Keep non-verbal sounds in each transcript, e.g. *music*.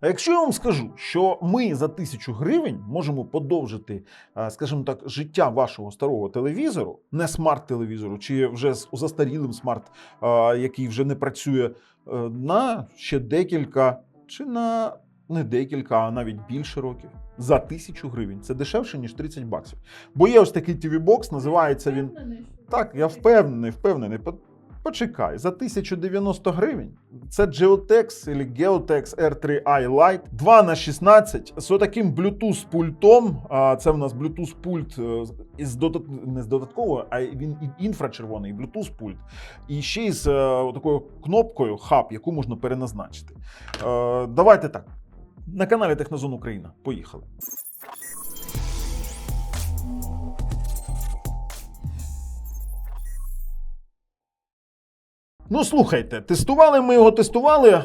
А якщо я вам скажу, що ми за тисячу гривень можемо подовжити, е, скажімо так, життя вашого старого телевізору, не смарт-телевізору, чи вже з застарілим смарт, е, який вже не працює, е, на ще декілька, чи на не декілька, а навіть більше років. За тисячу гривень. Це дешевше, ніж 30 баксів. Бо є ось такий TV-бокс, називається він. Так, я впевнений, впевнений. По- Почекай, за 1090 гривень це Geotex або Geotex R3i Lite 2 на 16 з таким Bluetooth пультом. А це в нас Bluetooth пульт е, із додат... не з додатковою, а він інфрачервоний Bluetooth пульт. І ще із е, такою кнопкою хаб, яку можна переназначити. Е, давайте так. На каналі Технозон Україна. Поїхали. Ну, слухайте, тестували ми його, тестували. Е,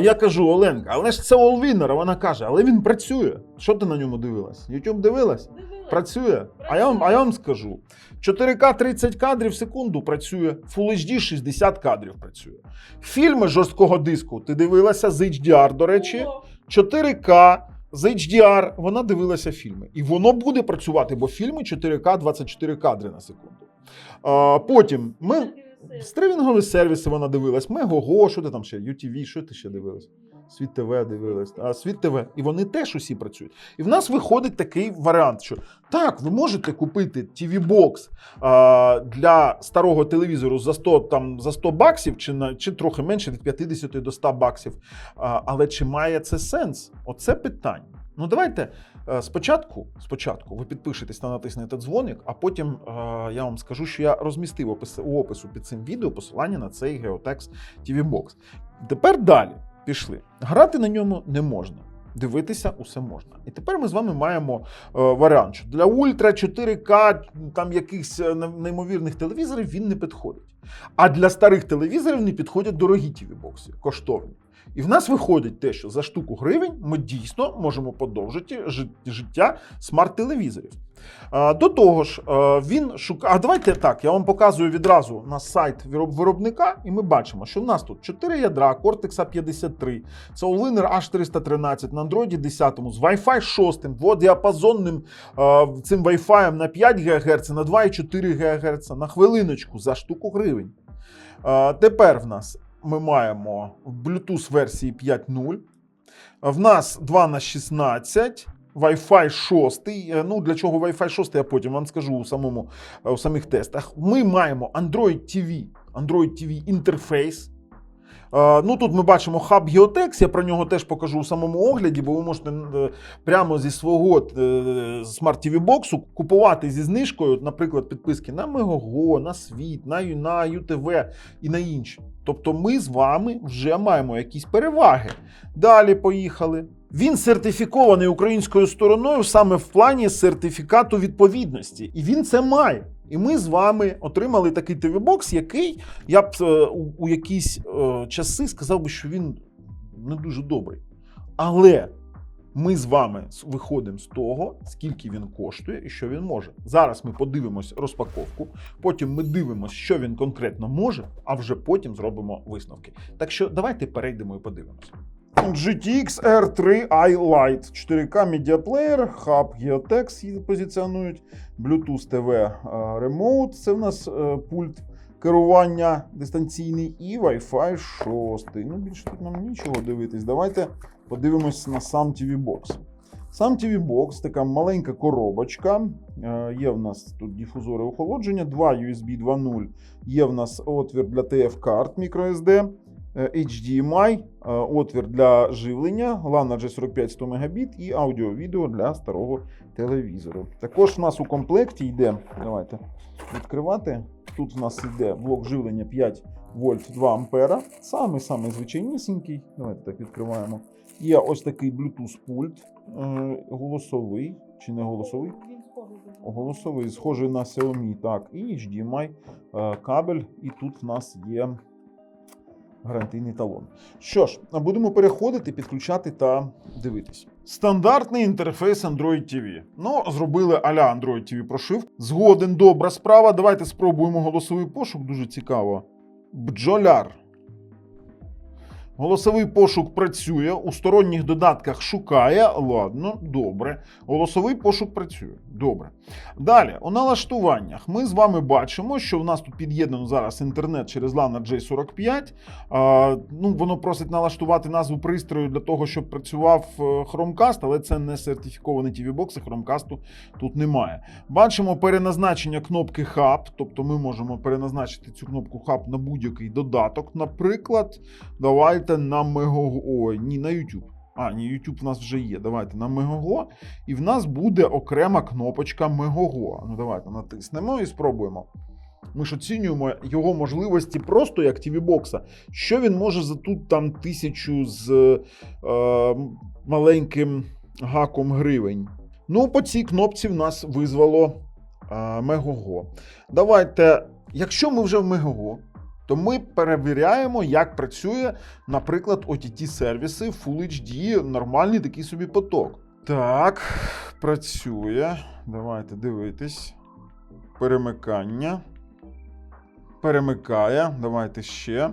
я кажу, Оленка, але ж це Allwinner. Вона каже, але він працює. Що ти на ньому дивилась? YouTube дивилась? Працює. А я вам, а я вам скажу: 4К 30 кадрів в секунду працює, Full HD 60 кадрів працює. Фільми жорсткого диску ти дивилася з HDR, до речі. 4К з HDR вона дивилася фільми. І воно буде працювати, бо фільми 4К 24 кадри на секунду. А, потім ми. Стрімінгові сервіси вона дивилась. Мегого, що ти там ще? UTV, що ти ще дивилась? Світ ТВ дивилась. А Світ ТВ. І вони теж усі працюють. І в нас виходить такий варіант, що так, ви можете купити TV-бокс для старого телевізору за 100, там, за 100 баксів, чи, на, чи трохи менше від 50 до 100 баксів. А, але чи має це сенс? Оце питання. Ну давайте е, спочатку, спочатку ви підпишетесь та натиснете дзвоник, а потім е, я вам скажу, що я розмістив опис, у опису під цим відео посилання на цей Geotex TV Box. Тепер далі пішли. Грати на ньому не можна. Дивитися усе можна. І тепер ми з вами маємо е, варіант, що для ультра 4К там якихось е, неймовірних телевізорів він не підходить. А для старих телевізорів не підходять дорогі TV-бокси, коштовні. І в нас виходить те, що за штуку гривень ми дійсно можемо подовжити життя смарт-телевізорів. До того ж, він шукає. А давайте так, я вам показую відразу на сайт виробника, і ми бачимо, що в нас тут 4 ядра Cortex A53, це Allwinner H313 на Android 10 з Wi-Fi 6, дводіапазонним е, цим Wi-Fi на 5 ГГц, на 2,4 ГГц, на хвилиночку за штуку гривень. Тепер в нас ми маємо в Bluetooth версії 5.0. В нас 2 на 16. Wi-Fi 6. Е, Ну, для чого Wi-Fi 6, я потім вам скажу у, самому, е, у самих тестах. Ми маємо Android TV, Android TV інтерфейс. Е, Ну, тут ми бачимо хаб Geotex, я про нього теж покажу у самому огляді, бо ви можете прямо зі свого Smart TV боксу купувати зі знижкою, наприклад, підписки на Мегого, на Світ, на ЮТВ і на інші. Тобто ми з вами вже маємо якісь переваги. Далі поїхали. Він сертифікований українською стороною саме в плані сертифікату відповідності, і він це має. І ми з вами отримали такий ТВ-бокс, який я б е, у, якісь е, часи сказав би, що він не дуже добрий. Але ми з вами виходимо з того, скільки він коштує і що він може. Зараз ми подивимось розпаковку, потім ми дивимося, що він конкретно може, а вже потім зробимо висновки. Так що давайте перейдемо і подивимось. GTX R3i Lite 4K медіаплеєр, хаб Geotex її позиціонують, Bluetooth TV Remote, це в нас е, пульт керування дистанційний, і Wi-Fi 6. Ну, більше тут нам нічого дивитись. Давайте подивимось на сам TV Box. Сам TV Box, така маленька коробочка. Е, Є в нас тут дифузори охолодження, два USB 2.0. Є в нас отвір для TF-карт microSD, HDMI, отвір для живлення, LAN G45 100 Мбіт і аудіо-відео для старого телевізору. Також в нас у комплекті йде, давайте відкривати. Тут в нас йде блок живлення 5 вольт 2 ампера. Самий самий звичайнісінький. Давайте так відкриваємо. Є ось такий Bluetooth пульт е, голосовий чи не голосовий? Голосовий, схожий на Xiaomi, так, і HDMI е, кабель, і тут в нас є гарантійний талон. Що ж, будемо переходити, підключати та дивитись. Стандартний інтерфейс Android TV. Ну, зробили а-ля Android TV прошивку. Згоден, добра справа. Давайте спробуємо голосовий пошук, дуже цікаво. Бджоляр. Голосовий пошук працює, у сторонніх додатках шукає. Ладно, добре. Голосовий пошук працює. Добре. Далі, у налаштуваннях ми з вами бачимо, що в нас тут під'єднано зараз інтернет через LAN J45. А, ну, воно просить налаштувати назву пристрою для того, щоб працював е, Chromecast, але це не сертифікований TV-бокс, Chromecast тут немає. Бачимо переназначення кнопки Hub, тобто ми можемо переназначити цю кнопку Hub на будь-який додаток. Наприклад, давайте на Megogo, ой, ні, на YouTube. А, ні, YouTube в нас вже є. Давайте на Megogo. І в нас буде окрема кнопочка Megogo. Ну, давайте натиснемо і спробуємо. Ми ж оцінюємо його можливості просто як TV-бокса. Що він може за тут там тисячу з е, маленьким гаком гривень? Ну, по цій кнопці в нас визвало е, Мегого. Давайте, якщо ми вже в Мегого, то ми перевіряємо, як працює, наприклад, OTT-сервіси Full HD, нормальний такий собі поток. Так, працює. Давайте дивитись. Перемикання. Перемикає. Давайте ще.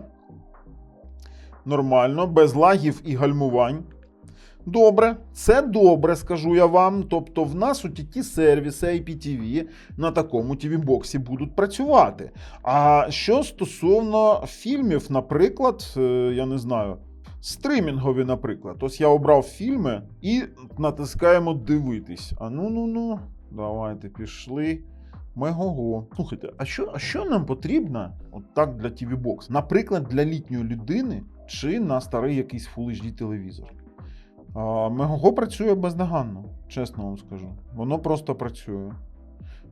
Нормально, без лагів і гальмувань. Добре, це добре, скажу я вам. Тобто, в нас у ті сервіси IPTV на такому TV-боксі будуть працювати. А що стосовно фільмів, наприклад, е, я не знаю, стримінгові, наприклад, ось я обрав фільми і натискаємо дивитись. А ну ну ну, давайте пішли. Мегого. Слухайте, а що, а що нам потрібно от так для TV-бокс? Наприклад, для літньої людини чи на старий якийсь Full HD телевізор? Мегого працює бездоганно, чесно вам скажу. Воно просто працює.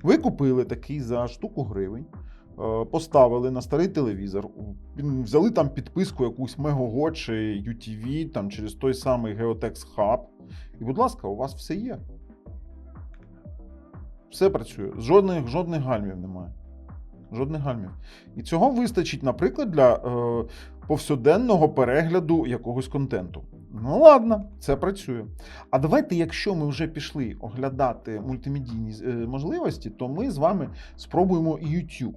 Ви купили такий за штуку гривень, е, поставили на старий телевізор, взяли там підписку якусь Мегого чи UTV, там через той самий Geotex Hub. І, будь ласка, у вас все є. Все працює. Жодних, жодних гальмів немає. Жодних гальмів. І цього вистачить, наприклад, для е, повсюденного перегляду якогось контенту. Ну ладно, це працює. А давайте, якщо ми вже пішли оглядати мультимедійні е, можливості, то ми з вами спробуємо YouTube.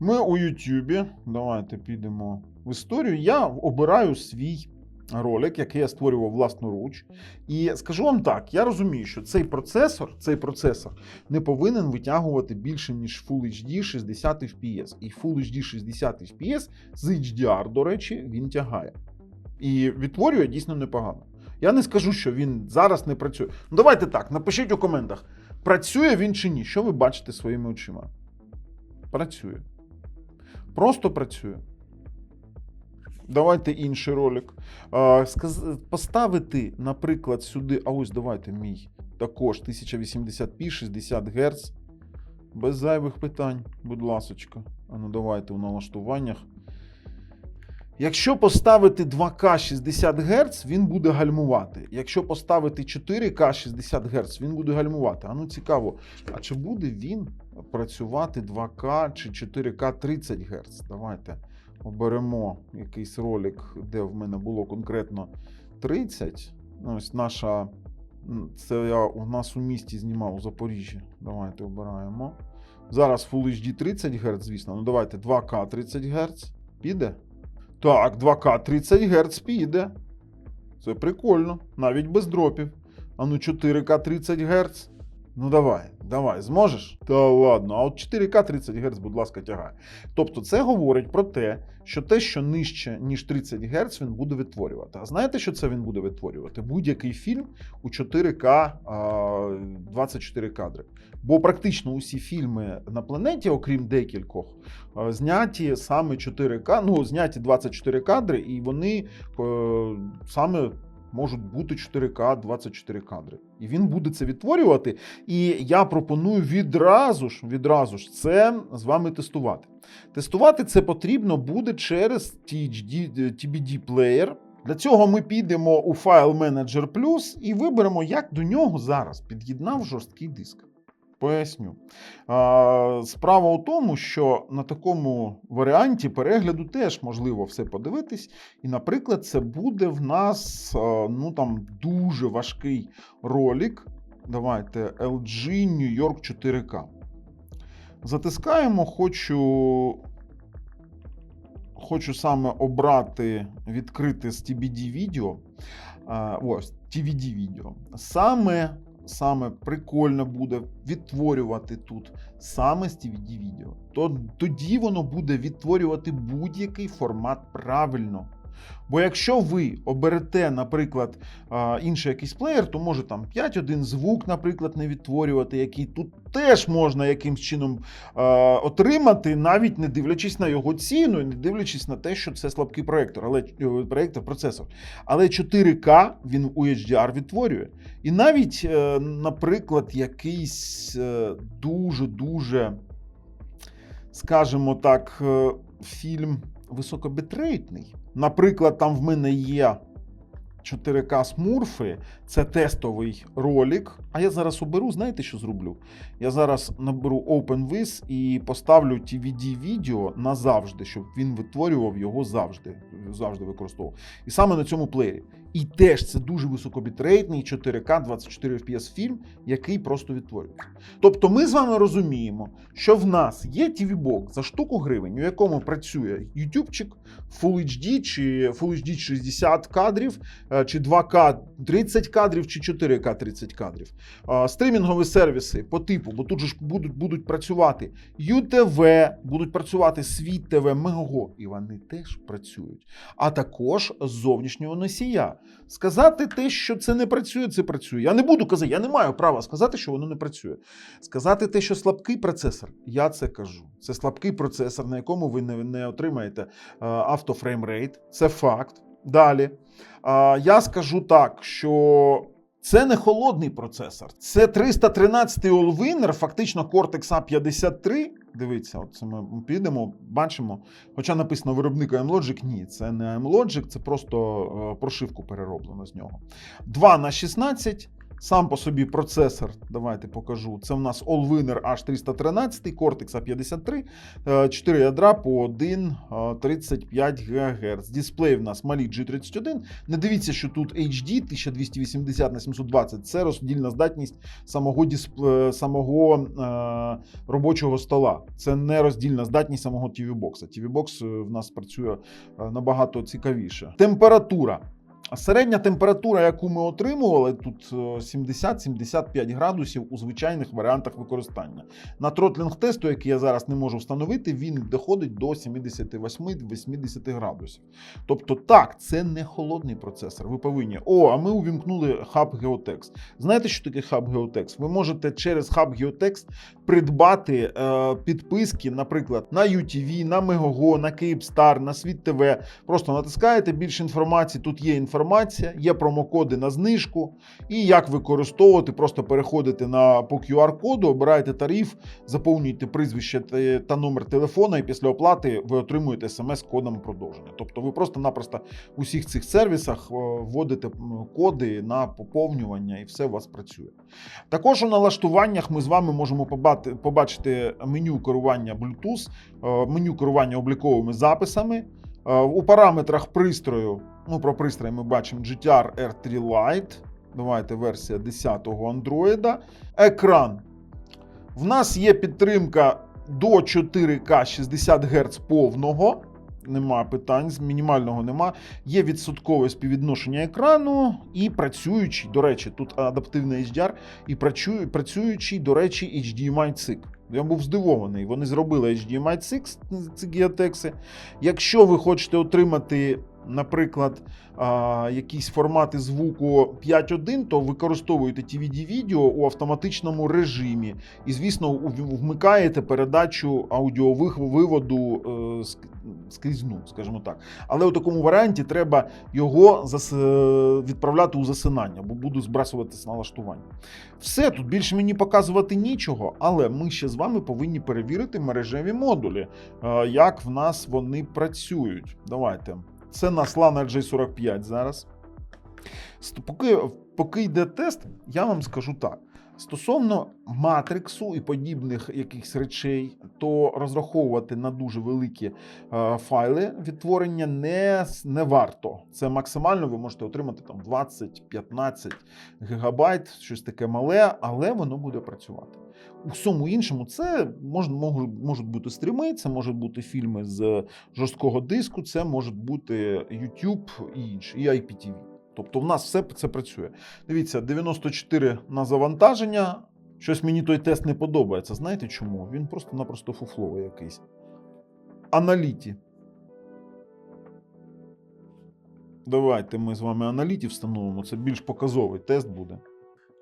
Ми у YouTube, давайте підемо в історію. Я обираю свій ролик, який я створював власноруч. І скажу вам так: я розумію, що цей процесор, цей процесор не повинен витягувати більше, ніж Full HD 60 FPS. І Full HD 60 FPS з HDR, до речі, він тягає. І відтворює дійсно непогано. Я не скажу, що він зараз не працює. Ну давайте так, напишіть у коментах, працює він чи ні. Що ви бачите своїми очима? Працює. Просто працює. Давайте інший ролик. Поставити, наприклад, сюди. А ось давайте мій. Також 1080p, 60 Гц. Без зайвих питань, будь ласочка. А ну давайте у налаштуваннях. Якщо поставити 2К 60 Гц, він буде гальмувати. Якщо поставити 4К 60 Гц, він буде гальмувати. А ну цікаво, а чи буде він працювати 2К чи 4К 30 Гц? Давайте оберемо якийсь ролик, де в мене було конкретно 30. Ну, Ось наша. Це я у нас у місті знімав у Запоріжжі. Давайте обираємо. Зараз Full HD 30 Гц, звісно. Ну давайте 2К 30 Гц. Піде? Так, 2К 30 Гц піде. Це прикольно, навіть без дропів. А ну 4К 30 Гц. Ну давай, давай, зможеш? Та ладно, а от 4К 30 Гц, будь ласка, тягай. Тобто це говорить про те, що те, що нижче, ніж 30 Гц, він буде відтворювати. А знаєте, що це він буде відтворювати? Будь-який фільм у 4К 24 кадри. Бо практично усі фільми на планеті, окрім декількох, зняті саме 4К, ну, зняті 24 кадри, і вони е, саме можуть бути 4К 24 кадри. І він буде це відтворювати. І я пропоную відразу ж, відразу ж це з вами тестувати. Тестувати це потрібно буде через TBD Player. Для цього ми підемо у File Manager Plus і виберемо, як до нього зараз під'єднав жорсткий диск. Поясню. Справа у тому, що на такому варіанті перегляду теж можливо все подивитись. І, наприклад, це буде в нас ну, там, дуже важкий ролик. Давайте LG New York 4K. Затискаємо, хочу. хочу саме обрати, відкрити з TBD відео. Ось, TVD відео. Саме, саме прикольно буде відтворювати тут саме з TVD відео. То, тоді воно буде відтворювати будь-який формат правильно. Бо якщо ви оберете, наприклад, інший якийсь плеєр, то може там 5.1 звук, наприклад, не відтворювати, який тут теж можна якимсь чином отримати, навіть не дивлячись на його ціну, і не дивлячись на те, що це слабкий проєктор, але е, проєктор, процесор. Але 4К він у HDR відтворює. І навіть, е, наприклад, якийсь е, дуже-дуже, скажімо так, фільм високобітрейтний. Наприклад, там в мене є 4К смурфи, це тестовий ролик. А я зараз оберу, знаєте, що зроблю? Я зараз наберу OpenVis і поставлю TVD відео назавжди, щоб він витворював його завжди, завжди використовував. І саме на цьому плеєрі. І теж це дуже високобітрейтний 4К 24 FPS фільм, який просто відтворюється. Тобто ми з вами розуміємо, що в нас є TV-бок за штуку гривень, у якому працює ютубчик Full HD чи Full HD 60 кадрів, е, чи 2К 30 кадрів, чи 4К 30 кадрів. А, Стрімінгові сервіси по типу, бо тут же ж будуть, будуть працювати ЮТВ, будуть працювати Світ ТВ, Мего, і вони теж працюють. А також зовнішнього носія. Сказати те, що це не працює, це працює. Я не буду казати, я не маю права сказати, що воно не працює. Сказати те, що слабкий процесор, я це кажу. Це слабкий процесор, на якому ви не, отримаєте е, автофреймрейт. Це факт. Далі. Я скажу так, що. Це не холодний процесор. Це 313-й Allwinner, фактично Cortex A53. Дивіться, от це ми підемо, бачимо. Хоча написано виробник AMLogic, ні, це не AMLogic, це просто е, прошивку перероблено з нього. 2 на 16. Сам по собі процесор, давайте покажу. Це в нас Allwinner H313, Cortex A53, 4 ядра по 1,35 ГГц. Дисплей в нас малі G31. Не дивіться, що тут HD 1280 на 720 це роздільна здатність самого дисп... е, самого е, робочого стола. Це не роздільна здатність самого TV-бокса. TV-бокс е, в нас працює е, набагато цікавіше. Температура. Середня температура, яку ми отримували, тут е, 70-75 градусів у звичайних варіантах використання. На тротлінг тесту, який я зараз не можу встановити, він доходить до 78-80 градусів. Тобто, так, це не холодний процесор. Ви повинні. О, а ми увімкнули хаб Geotex. Знаєте, що таке хаб Geotex? Ви можете через хаб Geotex придбати е, підписки, наприклад, на UTV, на Megogo, на Kyivstar, на Світ ТВ. Просто натискаєте більше інформації. Тут є інформація, є промокоди на знижку. І як використовувати, просто переходите на по QR-коду, обираєте тариф, заповнюєте прізвище та- номер телефона, і після оплати ви отримуєте смс кодом продовження. Тобто ви просто-напросто у всіх цих сервісах е, вводите коди на поповнювання, і все у вас працює. Також у налаштуваннях ми з вами можемо побачити меню керування Bluetooth, е, меню керування обліковими записами. Е, У параметрах пристрою, ну про пристрій ми бачимо GTR R3 Lite. Давайте версія 10-го Android. Екран. В нас є підтримка до 4К 60 Гц повного. Нема питань, з мінімального нема. Є відсоткове співвідношення екрану і працюючий, до речі, тут адаптивний HDR, і працюючий, до речі, HDMI цик. Я був здивований. Вони зробили HDMI цик, ці гіатекси. Якщо ви хочете отримати, наприклад, якісь формати звуку 5.1, то використовуєте TVD відео у автоматичному режимі. І, звісно, вмикаєте передачу аудіових виводу е, ск- скрізну, скажімо так. Але у такому варіанті треба його е, відправляти у засинання, бо буду збрасувати з налаштування. Все, тут більше мені показувати нічого, але ми ще з вами повинні перевірити мережеві модулі, е, як в нас вони працюють. Давайте. Це на SLAN RJ45 зараз. Поки, поки йде тест, я вам скажу так. Стосовно матриксу і подібних якихось речей, то розраховувати на дуже великі е, файли відтворення не, не варто. Це максимально ви можете отримати там 20-15 гігабайт, щось таке мале, але воно буде працювати. У всьому іншому це мож, можуть, бути стріми, це можуть бути фільми з жорсткого диску, це можуть бути YouTube і інші, і IPTV. Тобто в нас все це працює. Дивіться, 94 на завантаження. Щось мені той тест не подобається. Знаєте чому? Він просто-напросто фуфловий якийсь. Аналіті. Давайте ми з вами аналіті встановимо. Це більш показовий тест буде.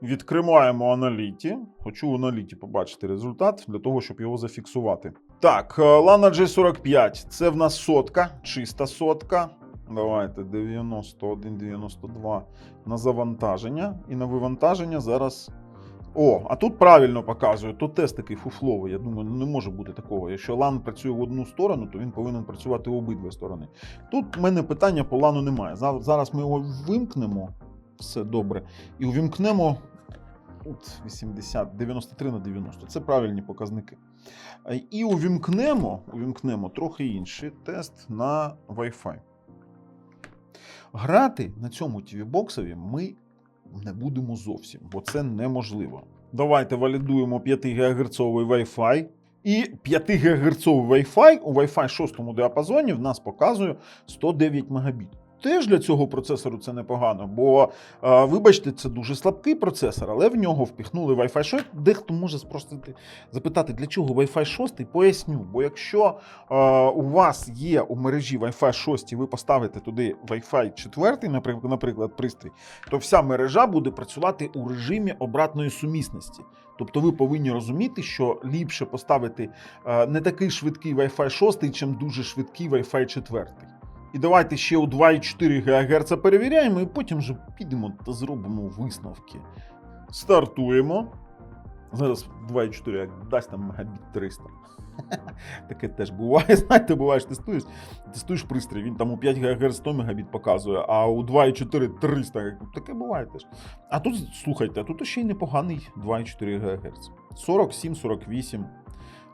Відкриваємо аналіті. Хочу в аналіті побачити результат для того, щоб його зафіксувати. Так, е, Lana G45. Це в нас сотка, чиста сотка. Давайте 91-92 на завантаження. І на вивантаження зараз. О, а тут правильно показує. Тут тест такий фуфловий. Я думаю, не може бути такого. Якщо лан працює в одну сторону, то він повинен працювати в обидві сторони. Тут в мене питання по лану немає. Зараз ми його вимкнемо. Все добре. І увімкнемо от 80, 93 на 90. Це правильні показники. Е, І увімкнемо, увімкнемо трохи інший тест на Wi-Fi. Грати на цьому TV-боксові ми не будемо зовсім, бо це неможливо. Давайте валідуємо 5 ГГц Wi-Fi. І 5 ГГц Wi-Fi у Wi-Fi 6 діапазоні в нас показує 109 Мбіт. Теж для цього процесору це непогано, бо, вибачте, це дуже слабкий процесор, але в нього впіхнули Wi-Fi 6. Дехто може спростити, запитати, для чого Wi-Fi 6, поясню. Бо якщо у вас є у мережі Wi-Fi 6, і ви поставите туди Wi-Fi 4, наприклад, пристрій, то вся мережа буде працювати у режимі обратної сумісності. Тобто ви повинні розуміти, що ліпше поставити не такий швидкий Wi-Fi 6, чим дуже швидкий Wi-Fi 4. І давайте ще у 2,4 ГГц перевіряємо, і потім вже підемо та зробимо висновки. Стартуємо. Зараз 2,4 як дасть там мегабіт 300. *laughs* Таке теж буває. *laughs* Знаєте, буває, ж тестуєш, тестуєш пристрій, він там у 5 ГГц 100 мегабіт показує, а у 2,4 300. Таке буває теж. А тут, слухайте, а тут ще й непоганий 2,4 ГГц. 47-48.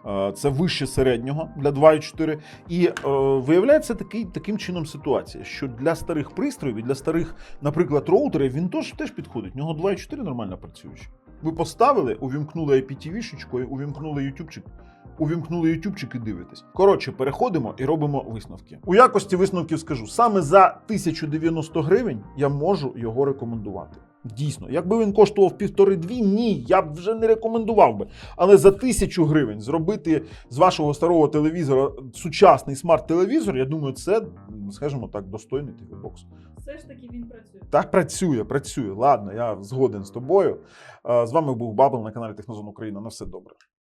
Е, Це вище середнього для 2,4. І е, виявляється такий, таким чином ситуація, що для старих пристроїв і для старих, наприклад, роутерів він теж, теж підходить. В нього 2,4 нормально працюючі. Ви поставили, увімкнули IPTV-шечкою, увімкнули ютубчик, увімкнули ютубчик і дивитесь. Коротше, переходимо і робимо висновки. У якості висновків скажу: саме за 1090 гривень я можу його рекомендувати. Дійсно, якби він коштував півтори-дві, ні, я б вже не рекомендував би. Але за тисячу гривень зробити з вашого старого телевізора сучасний смарт-телевізор, я думаю, це, скажімо так, достойний TV-бокс. Все ж таки він працює. Так працює, працює. Ладно, я згоден з тобою. Е, З вами був Бабл на каналі Технозон Україна. На все добре.